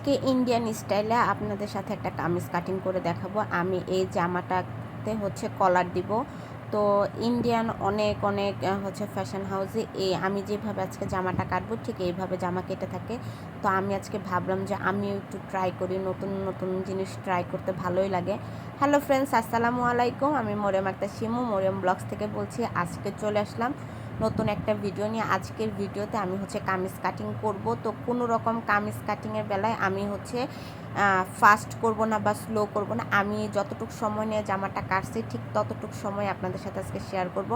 আজকে ইন্ডিয়ান স্টাইলে আপনাদের সাথে একটা কামিজ কাটিং করে দেখাবো। আমি এই জামাটাতে হচ্ছে কলার দিব। তো ইন্ডিয়ান অনেক অনেক হচ্ছে ফ্যাশন হাউসে এই আমি যেভাবে আজকে জামাটা কাটবো, ঠিক এইভাবে জামা কেটে থাকে। তো আমি আজকে ভাবলাম যে আমিও একটু ট্রাই করি, নতুন নতুন জিনিস ট্রাই করতে ভালোই লাগে। হ্যালো ফ্রেন্ডস আসসালামু আলাইকুম। আমি মরিয়ম একটা শিমু, মরিয়ম ব্লগস থেকে বলছি, আজকে চলে আসলাম নতুন একটা ভিডিও নিয়ে আজকের ভিডিওতে আমি হচ্ছে কামিজ কাটিং করব। তো কোনো রকম কামিজ কাটিংয়ের বেলায় আমি হচ্ছে ফাস্ট করব না বা স্লো করব না। আমি যতটুকু সময় নিয়ে জামাটা কাটছি, ঠিক ততটুকু সময় আপনাদের সাথে আজকে শেয়ার করব।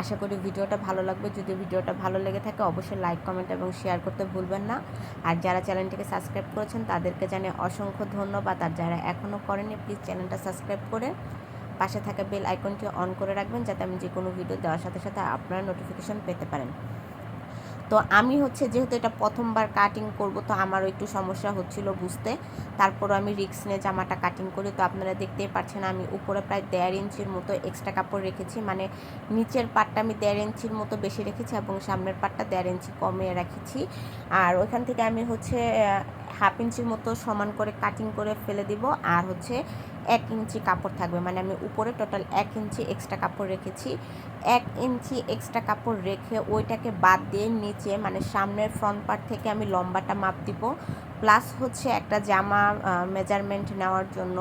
আশা করি ভিডিওটা ভালো লাগবে। যদি ভিডিওটা ভালো লেগে থাকে, অবশ্যই লাইক কমেন্ট এবং শেয়ার করতে ভুলবেন না। আর যারা চ্যানেলটিকে সাবস্ক্রাইব করেছেন, তাদেরকে জানিয়ে অসংখ্য ধন্যবাদ। আর যারা এখনও করেনি প্লিজ চ্যানেলটা সাবস্ক্রাইব করে পাশে থাকা বেল আইকনটি অন করে রাখবেন যাতে আমি যে কোনো ভিডিও দেওয়ার সাথে সাথে আপনারা নোটিফিকেশন পেতে পারেন। তো আমি হচ্ছে যেহেতু এটা প্রথমবার কাটিং করব, তো আমারও একটু সমস্যা হচ্ছিল বুঝতে। তারপরও আমি রিক্স নিয়ে জামাটা কাটিং করি। তো আপনারা দেখতেই পাচ্ছেন আমি উপরে প্রায় দেড় ইঞ্চির মতো এক্সট্রা কাপড় রেখেছি। মানে নিচের পাটটা আমি দেড় ইঞ্চির মতো বেশি রেখেছি এবং সামনের পাটটা দেড় ইঞ্চি কমিয়ে রেখেছি। আর ওইখান থেকে আমি হচ্ছে হাফ ইঞ্চির মতো সমান করে কাটিং করে ফেলে দিব। আর হচ্ছে এক ইঞ্চি কাপড় থাকবে। মানে আমি উপরে টোটাল এক ইঞ্চি এক্সট্রা কাপড় রেখেছি। এক ইঞ্চি এক্সট্রা কাপড় রেখে ওইটাকে বাদ দিয়ে নিচে মানে সামনের ফ্রন্ট পার্ট থেকে আমি লম্বাটা মাপ দিব। প্লাস হচ্ছে একটা জামা মেজারমেন্ট নেওয়ার জন্য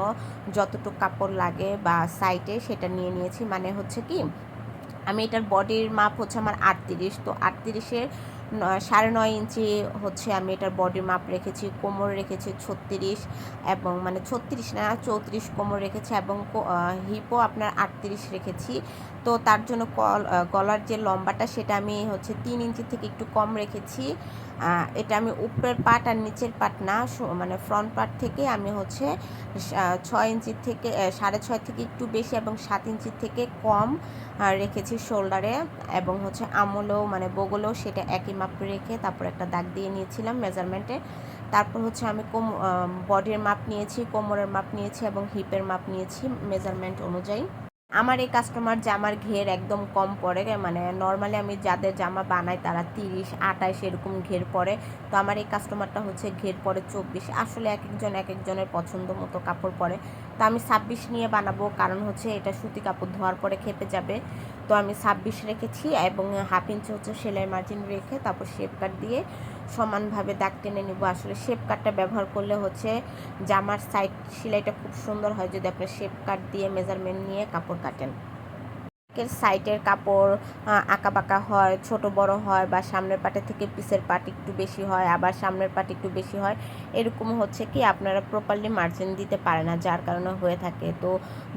যতটুকু কাপড় লাগে বা সাইটে সেটা নিয়ে নিয়েছি। মানে হচ্ছে কি, আমি এটার বডির মাপ হচ্ছে আমার আটত্রিশ। তো আটত্রিশের সাড়ে নয় ইঞ্চি হচ্ছে আমি এটার বডির মাপ রেখেছি, কোমর রেখেছি ছত্রিশ এবং মানে ছত্রিশ না, চৌত্রিশ কোমর রেখেছি এবং হিপও আপনার আটত্রিশ রেখেছি। তো তার জন্য কল গলার যে লম্বাটা সেটা আমি হচ্ছে তিন ইঞ্চি থেকে একটু কম রেখেছি। এটা আমি উপরের পাট আর নিচের পাট না মানে ফ্রন্ট পার্ট থেকে আমি হচ্ছে ছয় ইঞ্চি থেকে সাড়ে ছয় থেকে একটু বেশি এবং সাত ইঞ্চি থেকে কম রেখেছি শোল্ডারে এবং হচ্ছে আমলেও মানে বগলেও সেটা একই মাপ রেখে তারপর একটা দাগ দিয়ে নিয়েছিলাম মেজারমেন্টে তারপর হচ্ছে আমি কোম বডির মাপ নিয়েছি, কোমরের মাপ নিয়েছি এবং হিপের মাপ নিয়েছি মেজারমেন্ট অনুযায়ী। আমার এই কাস্টমার জামার ঘের একদম কম পড়ে মানে নর্মালি আমি যাদের জামা বানাই তারা তিরিশ আঠাশ এরকম ঘের পরে। তো আমার এই কাস্টমারটা হচ্ছে ঘের পরে চব্বিশ। আসলে এক একজন, এক একজনের পছন্দ মতো কাপড় পরে। তো আমি ছাব্বিশ নিয়ে বানাবো, কারণ হচ্ছে এটা সুতি কাপড় ধোয়ার পরে খেপে যাবে। তো আমি ছাব্বিশ রেখেছি এবং হাফ ইঞ্চি হচ্ছে সেলাই মার্জিন রেখে তারপর শেপ কাট দিয়ে সমানভাবে দাগ টেনে নিব। আসলে শেপ কাটটা ব্যবহার করলে হচ্ছে জামার সাইড সেলাইটা খুব সুন্দর হয় যদি আপনি শেপ কাট দিয়ে মেজারমেন্ট নিয়ে কাপড় কাটেন। সাইডের কাপড় আঁকা বাঁকা হয়, ছোট বড় হয় বা সামনের পাটে থেকে পিসের পাট একটু বেশি হয়, আবার সামনের পাট একটু বেশি হয়, এরকম হচ্ছে কি আপনারা প্রপারলি মার্জিন দিতে পারে না, যার কারণে হয়ে থাকে। তো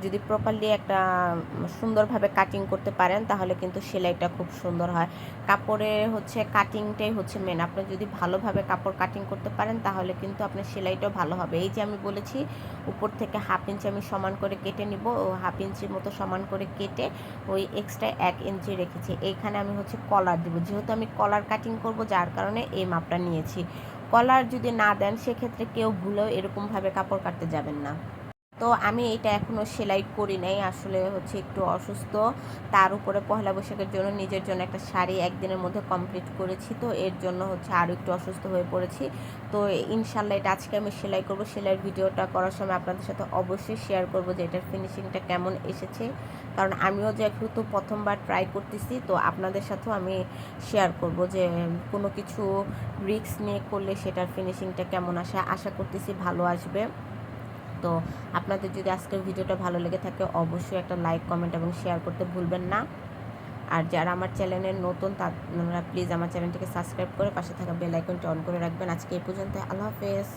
যদি প্রপারলি একটা সুন্দরভাবে কাটিং করতে পারেন, তাহলে কিন্তু সেলাইটা খুব সুন্দর হয়। কাপড়ে হচ্ছে কাটিংটাই হচ্ছে মেন আপনি যদি ভালোভাবে কাপড় কাটিং করতে পারেন, তাহলে কিন্তু আপনার সেলাইটাও ভালো হবে। এই যে আমি বলেছি, উপর থেকে হাফ ইঞ্চি আমি সমান করে কেটে নিব হাফ ইঞ্চির মতো সমান করে কেটে ওই এক্সট্রা এক ইঞ্চি রেখেছি। এইখানে আমি হচ্ছে কলার দেবো। যেহেতু আমি কলার কাটিং করব, যার কারণে এই মাপটা নিয়েছি। কলার যদি না দেন, সেক্ষেত্রে কেউ ভুলেও এরকমভাবে কাপড় কাটতে যাবেন না। তো আমি এটা এখনও সেলাই করি নাই। আসলে হচ্ছে একটু অসুস্থ। তার উপরে পহেলা বৈশাখের জন্য নিজের জন্য একটা শাড়ি একদিনের মধ্যে কমপ্লিট করেছি। তো এর জন্য হচ্ছে আরও একটু অসুস্থ হয়ে পড়েছি। তো ইনশাল্লাহ এটা আজকে আমি সেলাই করব। সেলাইয়ের ভিডিওটা করার সময় আপনাদের সাথে অবশ্যই শেয়ার করব যে এটার ফিনিশিংটা কেমন এসেছে। কারণ আমিও যেহেতু প্রথমবার ট্রাই করতেছি, তো আপনাদের সাথেও আমি শেয়ার করব যে কোনো কিছু রিক্স নিয়ে করলে সেটার ফিনিশিংটা কেমন আসে। আশা করতেছি ভালো আসবে। তো আপনাদের যদি আজকের ভিডিওটা ভালো লেগে থাকে, অবশ্যই একটা লাইক কমেন্ট এবং শেয়ার করতে ভুলবেন না। আর যারা আমার চ্যানেলে নতুন তারা প্লিজ আমার চ্যানেলটিকে সাবস্ক্রাইব করে পাশে থাকা বেল আইকনটি অন করে রাখবেন। আজকে এই পর্যন্ত আল্লাহ হাফেজ।